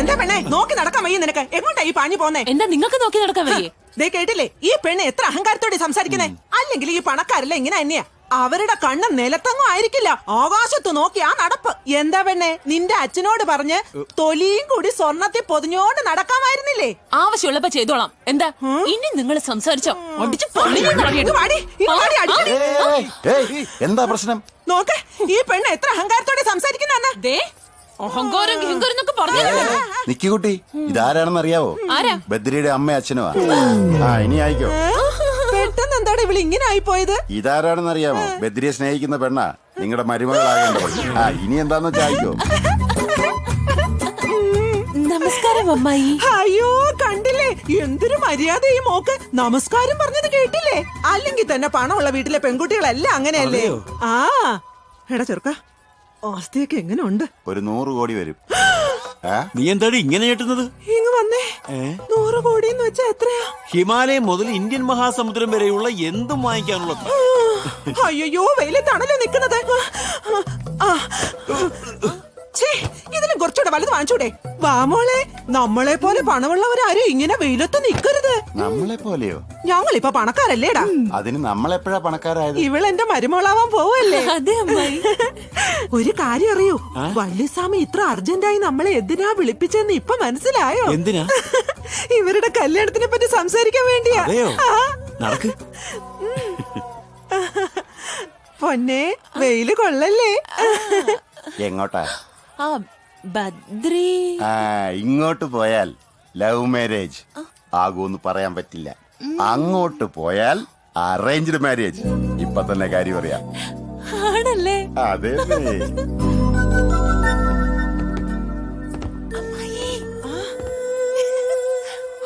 എന്താ പെണ്ണെ? നോക്കി നടക്കാൻ വയ്യ നിനക്ക്. എങ്ങോട്ടാ ഈ പാഞ്ഞു പോന്നെ? എന്താ നിങ്ങൾക്ക് നോക്കി നടക്കാൻ വയ്യേ? ദേ കേട്ടില്ലേ? ഈ പെണ്ണ് എത്ര അഹങ്കാരത്തോടെ സംസാരിക്കുന്നേ? അല്ലെങ്കിൽ ഈ പണക്കാരല്ല ഇങ്ങനെ തന്നെയാ അവരുടെ കണ്ണ് നിലത്തങ്ങും ആയിരിക്കില്ല. ആകാശത്ത് നോക്കി ആ നടപ്പ്. എന്താ പെണ്ണെ? നിന്റെ അച്ഛനോട് പറഞ്ഞ് തൊലിയും കൂടി സ്വർണത്തിൽ പൊതിഞ്ഞോണ്ട് നടക്കാമായിരുന്നില്ലേ? ആവശ്യമുള്ളപ്പോ ചെയ്തോളാം. എന്താ? ഇനി നിങ്ങൾ സംസാരിച്ചോ? എന്താ പ്രശ്നം? നോക്ക് ഈ പെണ്ണ് എത്ര അഹങ്കാരത്തോടെ സംസാരിക്കുന്ന ദേ അഹങ്കാരം എന്നൊക്കെ നിക്കുകുട്ടി ഇതാരാണെന്ന് അറിയാവോ? ആരാ? ബദ്രിയുടെ അമ്മ അച്ഛനുമാ. ആ ഇനി ആയിക്കോ. പെട്ടെന്ന് എന്താണ് ഇവൾ ഇങ്ങനെ ആയി പോയത് ഇതാരാണെന്ന് അറിയാമോ ബദ്രിയെ സ്നേഹിക്കുന്ന പെണ്ണാ. നിങ്ങളുടെ മരുമകളാകേണ്ടത്. ആ ഇനി എന്താന്ന് വെച്ചാ ആയിക്കോ. നമസ്കാരം അമ്മായി. അയ്യോ കണ്ടില്ലേ? എന്തൊരു മര്യാദ ഈ മോക്ക്. നമസ്കാരം പറഞ്ഞത് കേട്ടില്ലേ? അല്ലെങ്കിൽ തന്നെ പണമുള്ള വീട്ടിലെ പെൺകുട്ടികളെല്ലാം അങ്ങനെയല്ലേ? ആ. എടാ ചെറുക്ക ആസ്തിയൊക്കെ എങ്ങനെ ഉണ്ട് ഒരു നൂറ് കോടി വരും. നീ എന്താടി ഇങ്ങനെ ഞെട്ടുന്നത്? ഇങ്ങ് വന്നേ. നൂറ് കോടി എന്ന് വെച്ചാ എത്രയാ? ഹിമാലയം മുതൽ ഇന്ത്യൻ മഹാസമുദ്രം വരെയുള്ള എന്തും വാങ്ങിക്കാനുള്ളത്? അയ്യോ വെയിലത്താണല്ലോ നിക്കുന്നത് ഇതിലും കുറച്ചുകൂടെ വലുത് വാങ്ങിച്ചൂടെ. വാ മോളെ. നമ്മളെ പോലെ പണമുള്ളവരാരും ഇങ്ങനെ വെയിലത്ത് നിക്കരുത് നമ്മളെ പോലെയോ? ഞങ്ങളിപ്പോ പണക്കാരല്ലേടാ. അതിന് നമ്മളെപ്പോഴാ പണക്കാരായത്? ഇവളെന്റെ മരുമോളാവാൻ പോവല്ലേ? അതെ അമ്മായി. ഒരു കാര്യം അറിയോ. വള്ളിസ്വാമി ഇത്ര അർജന്റായി നമ്മളെ എന്തിനാ വിളിപ്പിച്ചെന്ന് ഇപ്പൊ മനസ്സിലായോ? എന്തിനാ? ഇവരുടെ കല്യാണത്തിനെ പറ്റി സംസാരിക്കാൻ വേണ്ടിയാ. അതെയോ? ആ, നടക്ക്. പൊന്നെ വെയിൽ കൊള്ളല്ലേ? എങ്ങോട്ടാ? ആ ബദ്രി ആ ഇങ്ങോട്ട് പോയാൽ ലവ് മാരേജ്. ആകുമെന്ന് പറയാൻ പറ്റില്ല. അങ്ങോട്ട് പോയാൽ അറേഞ്ച്ഡ് മാരേജ്. ഇപ്പൊ തന്നെ കാര്യം അറിയാം. ആണല്ലേ? അതെ.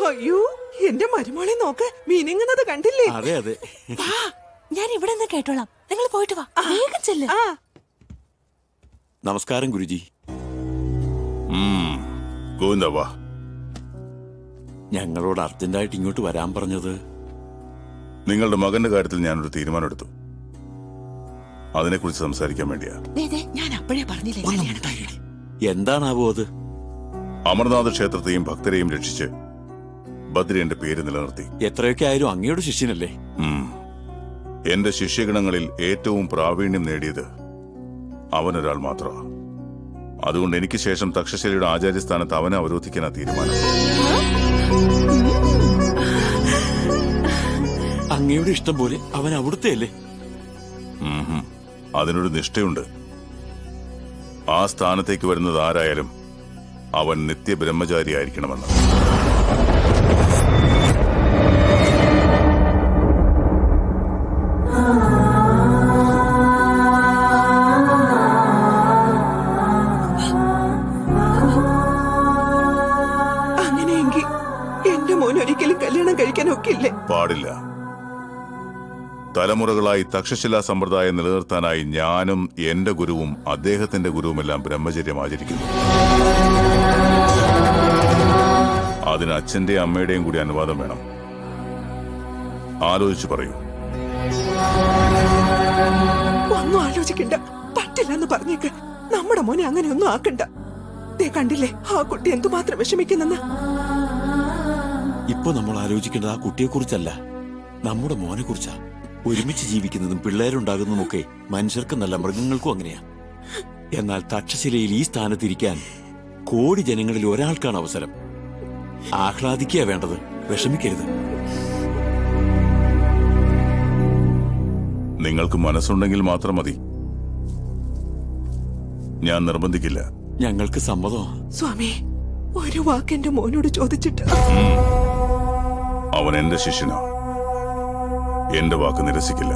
അയ്യോ എന്റെ മരുമോളെ നോക്ക്. മീനിങ്ങുന്നത് കണ്ടില്ലേ? അതെ അതെ. ഞാൻ ഇവിടെ നിന്ന് കേട്ടോളാം. നിങ്ങൾ പോയിട്ട് വാ. വേഗം ചെല്ല്. ആ. നമസ്കാരം ഗുരുജി. ഞങ്ങളോട് അർജന്റായിട്ട് ഇങ്ങോട്ട് വരാൻ പറഞ്ഞത്? നിങ്ങളുടെ മകന്റെ കാര്യത്തിൽ ഞാനൊരു തീരുമാനമെടുത്തു. അതിനെക്കുറിച്ച് സംസാരിക്കാൻ വേണ്ടിയാ. ദേ, ദേ, ഞാൻ അപ്പോഴേ പറഞ്ഞില്ലേ. എന്താണാവോ അത്? അമർനാഥ് ക്ഷേത്രത്തെയും ഭക്തരെയും രക്ഷിച്ച് ബദ്രിയന്റെ പേര് നിലനിർത്തി. എത്രയൊക്കെ ആയാലും അങ്ങയുടെ ശിഷ്യനല്ലേ. എന്റെ ശിഷ്യഗണങ്ങളിൽ ഏറ്റവും പ്രാവീണ്യം നേടിയത് അവനൊരാൾ മാത്രമാണ് അതുകൊണ്ട് എനിക്ക് ശേഷം തക്ഷശിലയുടെ ആചാര്യസ്ഥാനത്ത് അവനെ അവരോധിക്കാനാ തീരുമാനം. അങ്ങയുടെ ഇഷ്ടം പോലെ അവൻ അവിടുത്തെ അല്ലേ അതിനൊരു നിഷ്ഠയുണ്ട്. ആ സ്ഥാനത്തേക്ക് വരുന്നത് ആരായാലും അവൻ നിത്യ ബ്രഹ്മചാരി ആയിരിക്കണമെന്ന് പാടില്ല. തലമുറകളായി തക്ഷശില സമ്പ്രദായം നിലനിർത്താനായി ഞാനും എന്റെ ഗുരുവും അദ്ദേഹത്തിന്റെ ഗുരുവുമെല്ലാം ബ്രഹ്മചര്യം ആചരിക്കുന്നു അതിന് അച്ഛന്റെയും അമ്മയുടെയും കൂടി അനുവാദം വേണം. ആലോചിച്ചു പറയൂ. ഒന്നും ആലോചിക്കണ്ട. പറ്റില്ലെന്ന് പറഞ്ഞേക്ക്. നമ്മുടെ മോനെ അങ്ങനെ ഒന്നും ആക്കണ്ട കണ്ടില്ലേ ആ കുട്ടി എന്തുമാത്രം വിഷമിക്കുന്നെന്ന്? ഇപ്പൊ നമ്മൾ ആലോചിക്കേണ്ടത് ആ കുട്ടിയെക്കുറിച്ചല്ല. നമ്മുടെ മോനെ കുറിച്ചാ ഒരുമിച്ച് ജീവിക്കുന്നതും പിള്ളേരുണ്ടാകുന്നതും ഒക്കെ മനുഷ്യർക്കും നല്ല മൃഗങ്ങൾക്കും അങ്ങനെയാ. എന്നാൽ തക്ഷശിലയിൽ ഈ സ്ഥാനത്തിരിക്കാൻ കോടി ജനങ്ങളിൽ ഒരാൾക്കാണ് അവസരം. ആഹ്ലാദിക്കുക വേണ്ടത് വിഷമിക്കരുത്. നിങ്ങൾക്ക് മനസ്സുണ്ടെങ്കിൽ മാത്രം മതി. ഞാൻ നിർബന്ധിക്കില്ല. ഞങ്ങൾക്ക് സമ്മതമാ. സ്വാമി ഒരു വാക്കെന്റെ മോനോട് ചോദിച്ചിട്ട്. അവൻ എന്റെ ശിഷ്യനാണ്. എന്റെ വാക്ക് നിരസിക്കില്ല.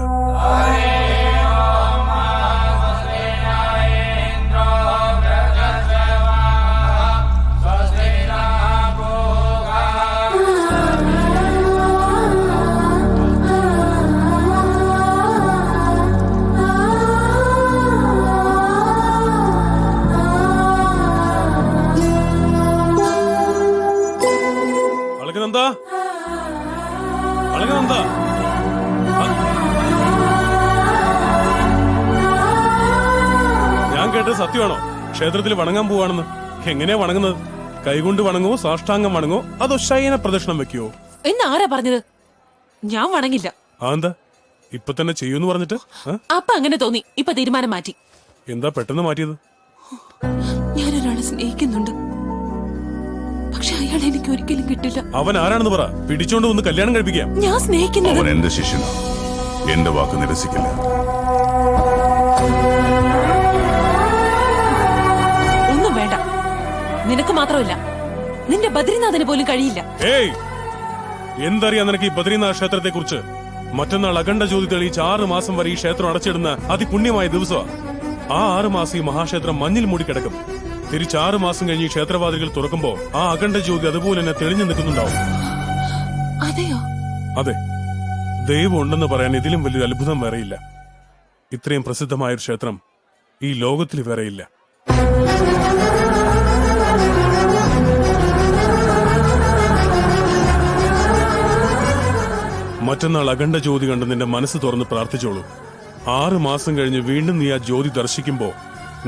സത്യമാണോ ക്ഷേത്രത്തിൽ വണങ്ങാൻ പോവാണെന്ന്. എങ്ങനെയാ വണങ്ങുന്നത്? കൈകൊണ്ട് വണങ്ങോ സാഷ്ടാംഗം വണങ്ങോ അതോ ശയന പ്രദക്ഷിണം വെക്കുവോ? എന്നാരാ ആരാ പറഞ്ഞത്? ഞാൻ വണങ്ങില്ല. ആ ഇപ്പൊ തന്നെ ചെയ്യൂന്ന് പറഞ്ഞിട്ട്? അപ്പൊ അങ്ങനെ തോന്നി. ഇപ്പൊ തീരുമാനം മാറ്റി. എന്താ പെട്ടെന്ന് മാറ്റിയത്? ഞാൻ ഒരാളെ സ്നേഹിക്കുന്നുണ്ട്. പക്ഷെ അയാൾ എനിക്ക് ഒരിക്കലും കിട്ടില്ല. അവൻ ആരാണെന്ന് പറ. പിടിച്ചോണ്ട് ഒന്ന് കല്യാണം കഴിപ്പിക്കാം. ഞാൻ സ്നേഹിക്കുന്നത് അവൻ എന്റെ ശിഷ്യനാണ് എന്റെ വാക്ക് നിരസിക്കില്ല. നിനക്ക് മാത്രമല്ല നിന്റെ ബദ്രിനാഥന് പോലും കഴിയില്ല. ഏയ്! എന്തറിയാം നിനക്ക് ഈ ബദ്രീനാഥ് ക്ഷേത്രത്തെ കുറിച്ച് മറ്റന്നാൾ അഖണ്ഡ ജ്യോതി തെളിയിച്ച് ആറ് മാസം വരെ ഈ ക്ഷേത്രം അടച്ചിടുന്ന അതിപുണ്യമായ ദിവസമാണ് ആ ആറ് മാസം ഈ മഹാക്ഷേത്രം മഞ്ഞിൽ മൂടി കിടക്കും. തിരിച്ച് ആറ് മാസം കഴിഞ്ഞ് ഈ ക്ഷേത്രവാതിലുകൾ തുറക്കുമ്പോ ആ അഖണ്ഡ ജ്യോതി അതുപോലെ തന്നെ തെളിഞ്ഞു നിൽക്കുന്നുണ്ടാവും. അതെയോ? അതെ. ദൈവം ഉണ്ടെന്ന് പറയാൻ ഇതിലും വലിയൊരു അത്ഭുതം വേറെയില്ല. ഇത്രയും പ്രസിദ്ധമായ ഒരു ക്ഷേത്രം ഈ ലോകത്തിൽ വേറെയില്ല. മറ്റന്നാൾ അഖണ്ഡ ജ്യോതി കണ്ട് നിന്റെ മനസ്സ് തുറന്ന് പ്രാർത്ഥിച്ചോളൂ. ആറ് മാസം കഴിഞ്ഞ് വീണ്ടും നീ ആ ജ്യോതി ദർശിക്കുമ്പോ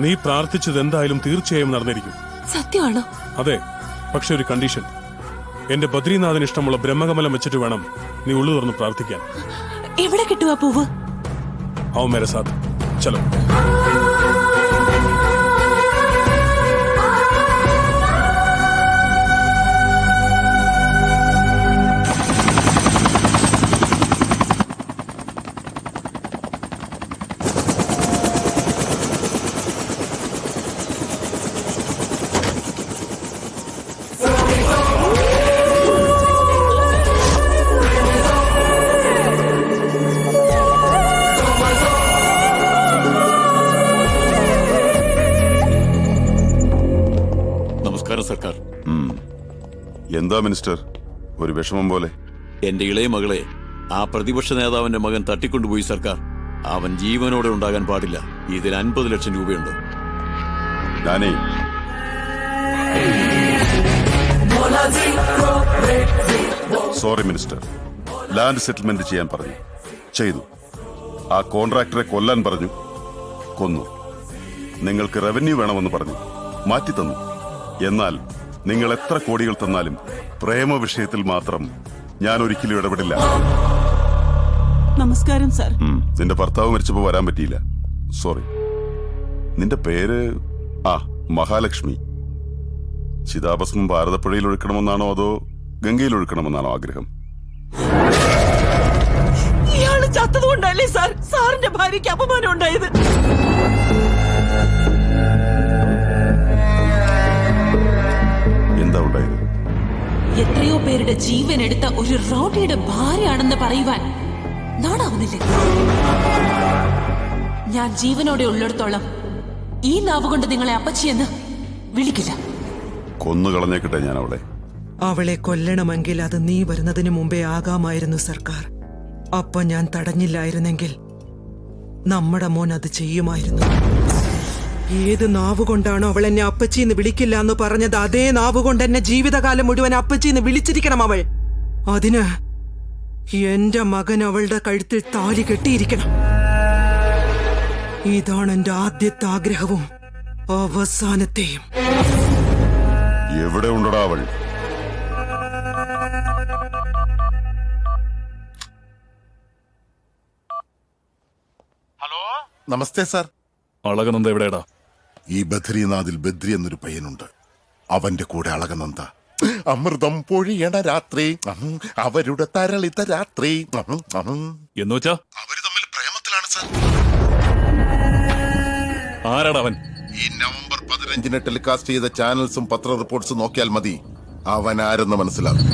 നീ പ്രാർത്ഥിച്ചത് എന്തായാലും തീർച്ചയായും നടന്നിരിക്കും. സത്യമാണോ? അതെ പക്ഷെ ഒരു കണ്ടീഷൻ. എന്റെ ബദ്രീനാഥന് ഇഷ്ടമുള്ള ബ്രഹ്മകമലം വെച്ചിട്ട് വേണം നീ ഉള്ളു തുറന്ന് പ്രാർത്ഥിക്കാൻ. എവിടെ കിട്ടുക പൂവ്? ഔ മേരെ സാത്ത് ചലോ എന്താ മിനിസ്റ്റർ? ഒരു വിഷമം പോലെ. എന്റെ ഇളയ മകളെ ആ പ്രതിപക്ഷ നേതാവിന്റെ മകൻ തട്ടിക്കൊണ്ടുപോയി സർക്കാർ. അവൻ ജീവനോടെ ഉണ്ടാകാൻ പാടില്ല. ഇതിൽ അൻപത് ലക്ഷം രൂപയുണ്ട്. ഞാനേ. സോറി മിനിസ്റ്റർ ലാൻഡ് സെറ്റിൽമെന്റ് ചെയ്യാൻ പറഞ്ഞു. ചെയ്തു. ആ കോൺട്രാക്ടറെ കൊല്ലാൻ പറഞ്ഞു. കൊന്നു. നിങ്ങൾക്ക് റവന്യൂ വേണമെന്ന് പറഞ്ഞു. മാറ്റി തന്നു എന്നാൽ നിങ്ങൾ എത്ര കോടികൾ തന്നാലും പ്രേമ വിഷയത്തിൽ മാത്രം ഞാൻ ഒരിക്കലും ഇടപെടില്ല. നമസ്കാരം സാർ. ഉം, നിന്റെ ഭർത്താവ് മരിച്ചപ്പോ വരാൻ പറ്റിയില്ല. സോറി. നിന്റെ പേര്? ആ മഹാലക്ഷ്മി. ചിതാഭസ്മം ഭാരതപ്പുഴയിൽ ഒഴുക്കണമെന്നാണോ അതോ ഗംഗയിൽ ഒഴുക്കണമെന്നാണോ ആഗ്രഹം? ഇയാൾ ചത്തതുകൊണ്ടല്ലേ സാർ? സാറിന്റെ ഭാര്യയ്ക്ക് അപമാനം ഉണ്ടായത്. എന്താ ഉണ്ടായത്? എത്രയോ പേരുടെ ജീവൻ എടുത്ത ഒരു റൗഡിയുടെ ഭാര്യയാണെന്ന് പറയുവാൻ നാടാവുന്നില്ലേ ഞാൻ ജീവനോടെ ഉള്ളിടത്തോളം ഈ നാവ് കൊണ്ട് നിങ്ങളെ അപ്പച്ചിയെന്ന് വിളിക്കില്ല. കൊന്നുകളഞ്ഞേക്കട്ടെ ഞാൻ അവളെ അവളെ കൊല്ലണമെങ്കിൽ അത് നീ വരുന്നതിന് മുമ്പേ ആകാമായിരുന്നു സർക്കാർ. അപ്പൊ ഞാൻ തടഞ്ഞില്ലായിരുന്നെങ്കിൽ നമ്മുടെ മോൻ അത് ചെയ്യുമായിരുന്നു. ഏത് നാവ് കൊണ്ടാണോ അവൾ എന്നെ അപ്പച്ചിന്ന് വിളിക്കില്ല എന്ന് പറഞ്ഞത് അതേ നാവ് കൊണ്ട് എന്നെ ജീവിതകാലം മുഴുവൻ അപ്പച്ചിന്ന് വിളിച്ചിരിക്കണം അവൾ. അതിന് എന്റെ മകൻ അവളുടെ കഴുത്തിൽ താലി കെട്ടിയിരിക്കണം. ഇതാണ് എന്റെ ആദ്യത്തെ ആഗ്രഹവും അവസാനത്തെയും. എവിടെ ഉണ്ടടാ അവൾ? ഹലോ? നമസ്തേ സാർ. അളകനന്ദ എവിടെയാടാ? ഈ ബദ്രീനാഥിൽ ബദ്രി എന്നൊരു പയ്യനുണ്ട്. അവന്റെ കൂടെ അളകനന്ദ അമൃതം പൊഴിയണ രാത്രി അവരുടെ തരളിത രാത്രി. എന്ന് വെച്ചാ? അവർ തമ്മിൽ പ്രേമത്തിലാണ് സാർ. ആരാടാ അവൻ ഈ നവംബർ പതിനഞ്ചിന് ടെലികാസ്റ്റ് ചെയ്ത ചാനൽസും പത്ര റിപ്പോർട്ട്സും നോക്കിയാൽ മതി. അവൻ ആരെന്ന് മനസ്സിലാകും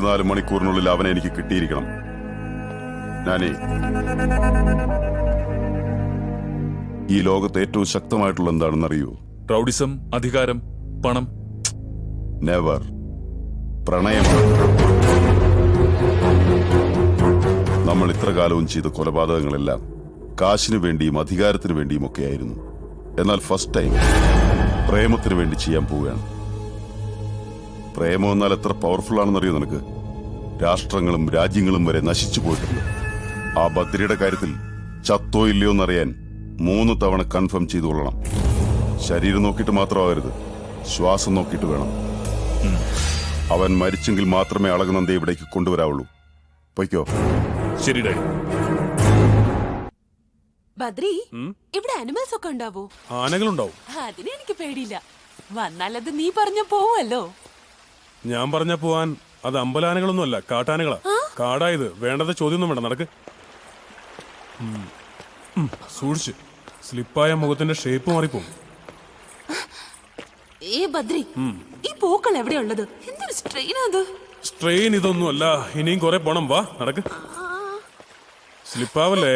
ഇരുപത്തിനാല് മണിക്കൂറിനുള്ളിൽ അവനെ എനിക്ക് കിട്ടിയിരിക്കണം. ഞാനേ ഈ ലോകത്ത് ഏറ്റവും ശക്തമായിട്ടുള്ള എന്താണെന്ന് അറിയൂ റൗഡിസം അധികാരം പണം. നെവർ പ്രണയം. നമ്മൾ ഇത്ര കാലവും ചെയ്ത കൊലപാതകങ്ങളെല്ലാം കാശിനു വേണ്ടിയും അധികാരത്തിനു വേണ്ടിയും ഒക്കെ ആയിരുന്നു. എന്നാൽ ഫസ്റ്റ് ടൈം പ്രേമത്തിന് വേണ്ടി ചെയ്യാൻ പോവുകയാണ്. പ്രേമം എന്നാൽ എത്ര പവർഫുൾ ആണെന്നറിയോ നിനക്ക്? രാഷ്ട്രങ്ങളും രാജ്യങ്ങളും വരെ നശിച്ചു പോയിട്ടുണ്ട്. ആ ബദ്രിയുടെ കാര്യത്തിൽ ചത്തോ ഇല്ലയോ എന്നറിയാൻ മൂന്ന് തവണ കൺഫേം ചെയ്തു കൊള്ളണം. ശരീരം നോക്കിയിട്ട് മാത്രമാവരുത്. ശ്വാസം നോക്കിയിട്ട് വേണം. അവൻ മരിച്ചെങ്കിൽ മാത്രമേ അളകുനന്ദയെ ഇവിടേക്ക് കൊണ്ടുവരാവുള്ളൂ. പൊയ്ക്കോ. ശരി ബദ്രി ഇവിടെ അനിമൽസ് ഒക്കെ ഉണ്ടാവോ? ആനകളുണ്ടാവും. അതിനെ എനിക്ക് പേടിയില്ല. വന്നാലത് നീ പറഞ്ഞ പോവല്ലോ ഞാൻ പറഞ്ഞ പോവാൻ അത് അമ്പലാനകളൊന്നും അല്ല കാട്ടാനകളാ കാടായത് വേണ്ടത് ചോദ്യമൊന്നും വേണ്ട. നടക്ക്. സൂക്ഷിച്ച്. സ്ലിപ്പായ മുഖത്തിന്റെ ഷേപ്പ് മാറിപ്പോവും. ഏ ബദ്രി ഈ പൂക്കൾ എവിടെയുള്ളത് എന്തൊരു സ്ട്രെയിൻ അത്? സ്ട്രെയിൻ ഇതൊന്നും അല്ല ഇനിയും കുറെ പോണം. വാ നടക്ക്. സ്ലിപ്പാവല്ലേ?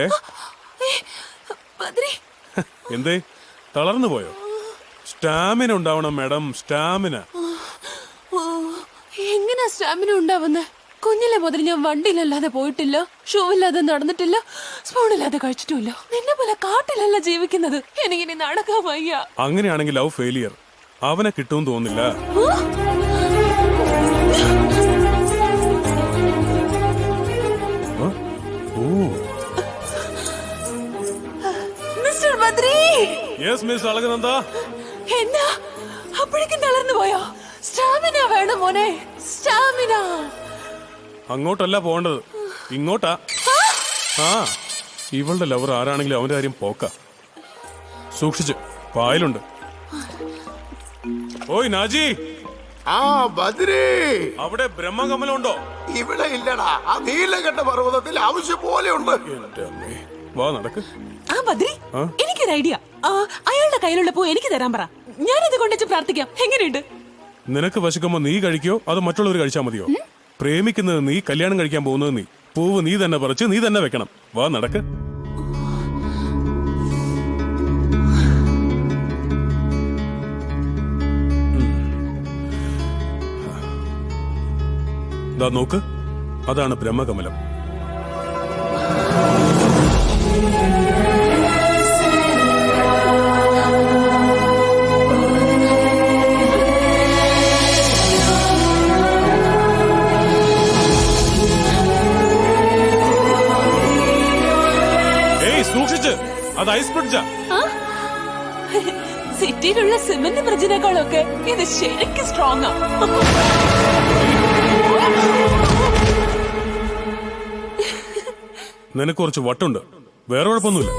എന്തേ? തളർന്നു പോയോ? സ്റ്റാമിന ഉണ്ടാവണം മാഡം. സ്റ്റാമിന. എങ്ങനാ സ്റ്റാമിന ഉണ്ടാവുന്നത് കുഞ്ഞിലെ മുതൽ ഞാൻ വണ്ടിയിലല്ലാതെ പോയിട്ടില്ല ഷൂ ഇല്ലാതെ നടന്നിട്ടില്ല സ്പൂണില്ലാതെ കഴിച്ചിട്ടില്ല നിന്നെ പോലെ കാട്ടിലല്ല ജീവിക്കുന്നത്. എനിക്കിനി നടക്കാൻ വയ്യ. അങ്ങനെയാണെങ്കിൽ ലവ് ഫെയിലിയർ. അവനെ കിട്ടുമെന്ന് തോന്നില്ല mister Badri! Yes miss Alakananda. എന്നാ അപ്പോഴേക്കും തളർന്നു പോയോ? സ്റ്റാമിന വേണം മോനെ. സ്റ്റാമിന. അങ്ങോട്ടല്ല പോണ്ടത് ഇങ്ങോട്ടാ. ആ ഇവളുടെ ലവർ ആരാണെങ്കിലും അവന്റെ കാര്യം പോക്ക. സൂക്ഷിച്ച് പായലുണ്ട് ഓയ് നാജി. ആ ബദ്രി. അവിടെ ബ്രഹ്മകമലം ഉണ്ടോ ഇവിടെ ഇല്ലടാ. ആ നീലകണ്ഠ പർവതത്തിൽ ആവശ്യം പോലെ ഉണ്ട്. എന്റെ അമ്മേ. വാ നടക്ക്. ആ ബദ്രി എനിക്കൊരു ഐഡിയ. അയാളുടെ കയ്യിലുള്ള പൂ എനിക്ക് തരാൻ പറ. ഞാനിത് കൊണ്ടുവച്ച് പ്രാർത്ഥിക്കാം. എങ്ങനെയുണ്ട്? നിനക്ക് വശക്കുമ്പോ നീ കഴിക്കോ? അത് മറ്റുള്ളവർ കഴിച്ചാൽ മതിയോ? പ്രേമിക്കുന്നത് നീ കല്യാണം കഴിക്കാൻ പോകുന്നത് നീ. പൂവ് നീ തന്നെ പറിച്ച് നീ തന്നെ വെക്കണം. വാ നടക്ക്. ദാ നോക്ക്. അതാണ് ബ്രഹ്മകമലം. അത് ഐസ് ബ്രിഡ്ജാ സിറ്റിയിലുള്ള സിമന്റ് ബ്രിഡ്ജിനേക്കാളൊക്കെ ഇത് ശരിക്കും സ്ട്രോങ് നിനക്ക് കുറച്ച് വട്ടുണ്ട്. വേറെ കുഴപ്പമൊന്നുമില്ല.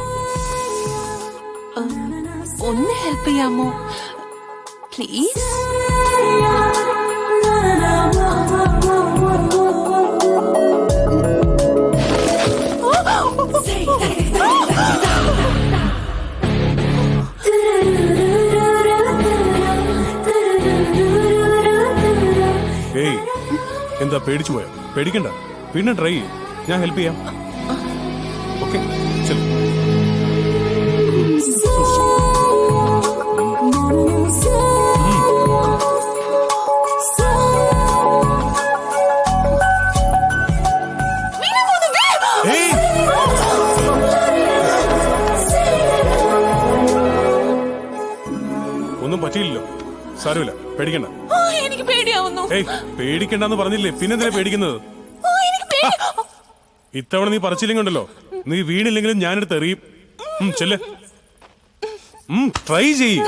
ഒന്ന് ഹെൽപ്പ് ചെയ്യാമോ? പ്ലീസ് പേടിച്ചു പോയോ പേടിക്കണ്ട. പിന്നെ ട്രൈ ചെയ്യും. ഞാൻ ഹെൽപ്പ് ചെയ്യാം. ഓക്കെ ഒന്നും പറ്റിയില്ലല്ലോ. സാരമില്ല. പേടിക്കണ്ട. എനിക്ക് പേടിയാവുന്നു. ഏയ് പേടിക്കണ്ടെന്ന് പറഞ്ഞില്ലേ? പിന്നെന്തിനാ പേടിക്കുന്നത്? ഓ എനിക്ക് പേടി ഇത്തവണ നീ പറിച്ചില്ലെങ്കിണ്ടല്ലോ നീ വീണില്ലെങ്കിലും ഞാനെടുത്ത് എറിയും. ഉം, ചെല്ല്. ട്രൈ ചെയ്യ്.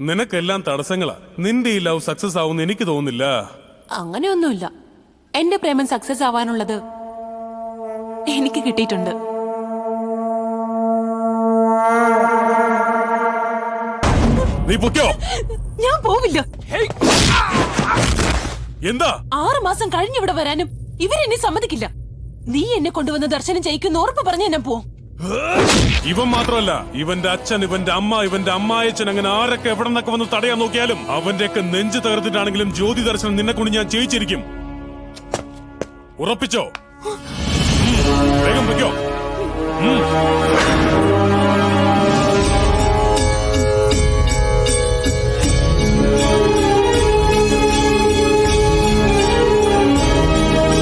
നിനക്കെല്ലാം തടസ്സങ്ങളാ. നിന്റെ ഈ ലവ് സക്സസ് ആവുമെന്ന് എനിക്ക് തോന്നുന്നില്ല. അങ്ങനെയൊന്നുമില്ല. എന്റെ പ്രേമം സക്സസ് ആവാനുള്ളത് എനിക്ക് കിട്ടിയിട്ടുണ്ട്. നീ പൊക്കോ ഞാൻ പോവില്ല. എന്താ? ആറു മാസം കഴിഞ്ഞിവിടെ വരാനും ഇവരെന്നെ സമ്മതിക്കില്ല. നീ എന്നെ കൊണ്ടുവന്ന് ദർശനം ചെയ്യിക്കുന്ന ഉറപ്പ് പറഞ്ഞ ഞാൻ പോവും. ഇവൻ മാത്രമല്ല ഇവന്റെ അച്ഛൻ ഇവന്റെ അമ്മ ഇവന്റെ അമ്മായച്ചൻ അങ്ങനെ ആരൊക്കെ എവിടെ നിന്നൊക്കെ വന്ന് തടയാൻ നോക്കിയാലും അവന്റെയൊക്കെ നെഞ്ച് തകർത്തിട്ടാണെങ്കിലും ജ്യോതി ദർശനം നിന്നെ കൊണ്ട് ഞാൻ ജയിച്ചിരിക്കും ഉറപ്പിച്ചോ ഉം, വേഗം വെക്കോ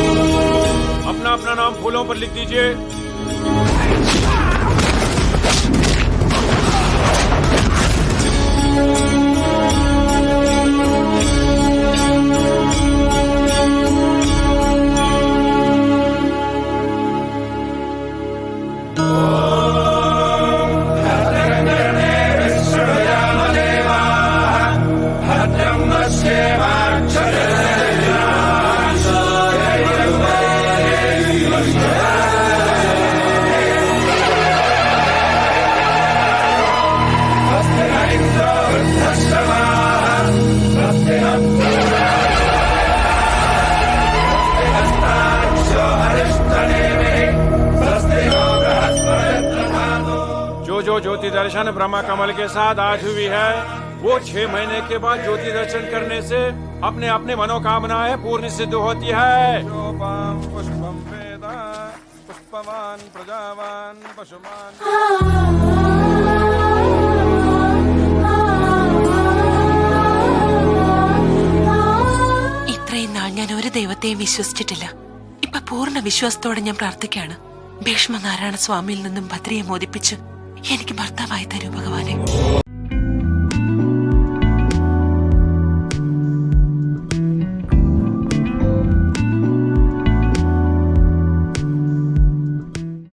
अपना अपना नाम फूलों पर लिख दीजिए ब्रह्मा कमल के साथ आज हुई है वो छह महीने के बाद ज्योति दर्शन करने से अपने अपने मनोकामनाएं पूर्ण सिद्ध होती है पुष्पम पुष्पवान प्रजावान पशुमान ഇത്രയും നാൾ ഞാൻ ഒരു ദൈവത്തെയും വിശ്വസിച്ചിട്ടില്ല ഇപ്പൊ പൂർണ്ണ വിശ്വാസത്തോടെ ഞാൻ പ്രാർത്ഥിക്കുകയാണ് ഭീഷ്മനാരായണ സ്വാമിയിൽ നിന്നും ഭദ്രയെ മോദിപ്പിച്ച് എനിക്ക് ഭർത്താവായി തരൂ ഭഗവാനെ.